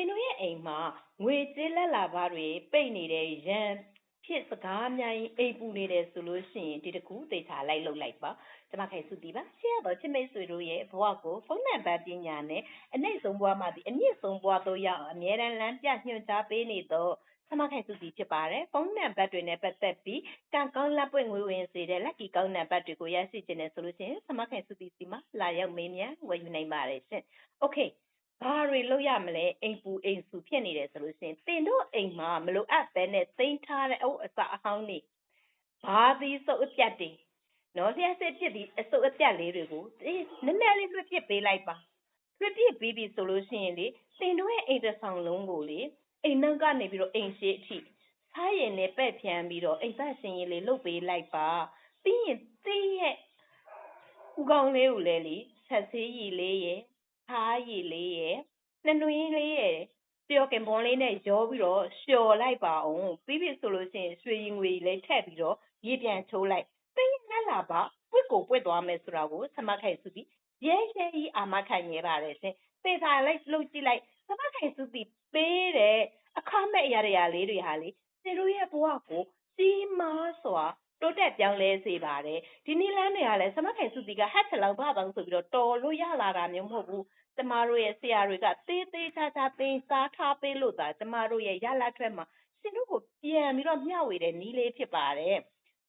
င်တို့ရဲ့အိမ်မှာငွေကြေးလက်လာဘတွေပိတ်နေတဲ့ရန်ဖြစ်စကားများရင်အိမ်ပူနေတယ်ဆိုလို့ရှိရင်ဒီတကူသေချာလိုက်လုပ်လိုက်ပါကျမခိုင်စုတည်ပါရှေ့ရတော့ချစ်မိတ်ဆွေတို့ရဲ့ဘဝကိုဖုန်းနံပါတ်ပညာနဲ့အနှိမ့်ဆုံးဘဝမှာဒီအမြင့်ဆုံးဘဝတို့ရောက်အမြဲတမ်းလမ်းပြညွှန်ကြားပေးနေတော့ဆမခိုင်စုတည်ဖြစ်ပါတယ်ဖုန်းနံပါတ်တွေနဲ့ပတ်သက်ပြီးကံကောင်းလက်ပွင့်ငွေဝင်စေတဲ့ lucky ကောင်းနံပါတ်တွေကိုရရှိခြင်းနဲ့ဆိုလို့ရှိရင်ဆမခိုင်စုတည်စီမှာလာရောက်မေးမြန်းဝယ်ယူနိုင်ပါတယ်ရှင် okay ဘာတွေလုပ်ရမလဲအိမ်ပူအိမ်ဆူဖြစ်နေတယ်ဆိုလို့ရှိရင်တင်တို့အိမ်မှာမလိုအပ်ဘဲနဲ့သိမ်းထားတဲ့အုပ်အစအဟောင်းတွေဘာသီးစုပ်အပြတ်တွေနော်လျှက်စစ်ဖြစ်ပြီးအစုပ်အပြတ်လေးတွေကိုအေးနည်းနည်းလေးလွှတ်ပစ်ပေးလိုက်ပါလွှတ်ပစ်ပြီးပြီဆိုလို့ရှိရင်လေတင်တို့ရဲ့အိမ်တစ်ဆောင်လုံးကိုလေအိမ်နောက်ကနေပြီးတော့အိမ်ရှိအထိစားရင်နဲ့ပဲ့ဖြန်းပြီးတော့အိမ်သက်ရှင်ရင်လေးလှုပ်ပေးလိုက်ပါပြီးရင်တင်းရဲ့ဦးကောင်းလေးကိုလည်းလေဆက်ဆေးရည်လေးရ ယ်ခါးရည်လေးရယ်နှနွေးလေးရယ်ပျော်ကင်ပွန်လေးနဲ့ရောပြီးတော့လျှော်လိုက်ပါအောင်ပြီးပြီဆိုလို့ရှိရင်ရွှေရင်ငွေလေးထည့်ပြီးတော့ရေပြန်ချိုးလိုက်သိလက်လာပါပွတ်ကိုပွတ်သွားမယ်ဆိုတာကိုသမခိုင်စုပြီးရဲရဲကြီးအာမခံရပါတယ်ရှင်သေချာလိုက်လှုပ်ကြည့်လိုက်သမခိုင်စုပြီးပေးတဲ့အခမဲ့အရာတွေလေးတွေဟာလေသူတို့ရဲ့ဘဝကိုကြီးမားစွာ တိုးတက်ပြောင်းလဲစေပါတယ်ဒီနည်းလမ်းတွေကလည်းသမခိုင်စုတီကဟတ်ချလောက်ဘာတောင်ဆိုပြီးတော့တော်လို့ရလာတာမျိုးမဟုတ်ဘူးကျမတို့ရဲ့ဆရာတွေကသေးသေးချာချာသင်စားထားပေးလို့သာကျမတို့ရဲ့ရလဒ်ထွက်မှာရှင်တို့ကိုပြန်ပြီးတော့မျှဝေတဲ့နည်းလေးဖြစ်ပါတယ်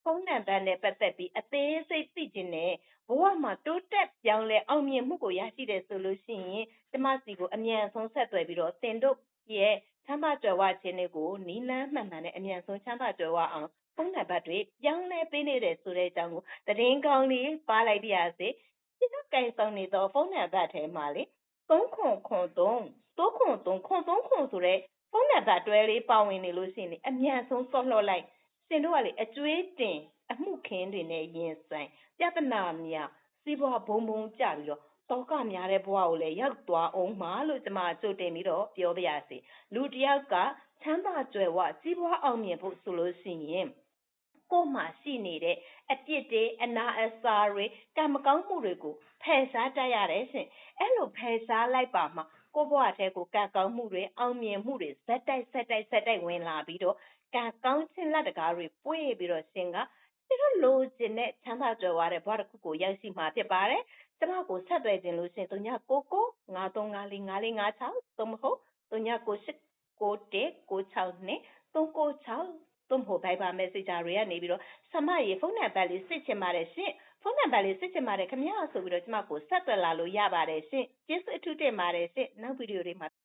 ဖုန်းနံပါတ်နဲ့ပတ်သက်ပြီးအသေးစိတ်သိခြင်းနဲ့ဘဝမှာတိုးတက်ပြောင်းလဲအောင်မြင်မှုကိုရရှိတယ်ဆိုလို့ရှိရင်ကျမစီကိုအမြန်ဆုံးဆက်သွယ်ပြီးတော့တင်တို့ရဲ့ချမ်းသာကြွယ်ဝခြင်းတွေကိုနီးလန်းမှန်မှန်နဲ့အမြန်ဆုံးချမ်းသာကြွယ်ဝအောင် ဖုန်းနံပါတ်တွေ ပြောင်းလဲပေးနေတယ်ဆိုတဲ့အကြောင်းကို သတင်းကောင်းလေးပါလိုက်ပါရစေ။ဒီတော့ကင်ဆောင်နေတော့ဖုန်းနံပါတ်ထဲမှာလေ3993 393 339ဆိုတဲ့ဖုန်းနံပါတ်တွဲလေးပါဝင်နေလို့ရှိရင်အမြန်ဆုံးဆော့လှော့လိုက်ရှင်တို့ကလေအကျွေးတင်အမှုခင်းတွေနဲ့ရင်ဆိုင်ပြဿနာများစီးပွားဘုံဘုံကြပြီးတော့တောကများတဲ့ဘဝကိုလည်းရောက်သွားအောင်ပါလို့ကျမကြိုတင်ပြီးတော့ပြောပြရစီလူတယောက်ကချမ်းသာကြွယ်ဝစီးပွားအောင်မြင်ဖို့ဆိုလို့ရှိရင် ကိုယ်မှာရှိနေတဲ့အပြစ်တွေအနာအဆာတွေကံမကောင်းမှုတွေကိုဖယ်ရှားတတ်ရတယ်ရှင်အဲ့လိုဖယ်ရှားလိုက်ပါမှကိုယ့်ဘဝထဲကိုကံကောင်းမှုတွေအောင်မြင်မှုတွေဇက်တိုက်ဆက်တိုက်ဆက်တိုက်ဝင်လာပြီးတော့ကံကောင်းခြင်းလက်တကားတွေပွင့်ပြီးတော့ရှင်ကသူတို့လိုချင်တဲ့ချမ်းသာကြွယ်ဝတဲ့ဘဝတစ်ခုကိုရောက်ရှိမှာဖြစ်ပါတယ်။ကျမကိုဆက်သွယ်ခြင်းလို့ရှင်3 9 9 9354 5456သို့မဟုတ်3 9 9 9 9 6 396 သို့မဟုတ် Viber Messenger တွေကနေပြီးတော့ဆမရေဖုန်းနံပါတ်လေးစစ်ချင်ပါတယ်ရှင်ဖုန်းနံပါတ်လေးစစ်ချင်ပါတယ်ခင်ဗျာဆိုပြီးတော့ကျမကိုဆက်သွယ်လာလို့ရပါတယ်ရှင်ကျေးဇူးအထူးတင်ပါတယ်ရှင်နောက်ဗီဒီယိုတွေမှာ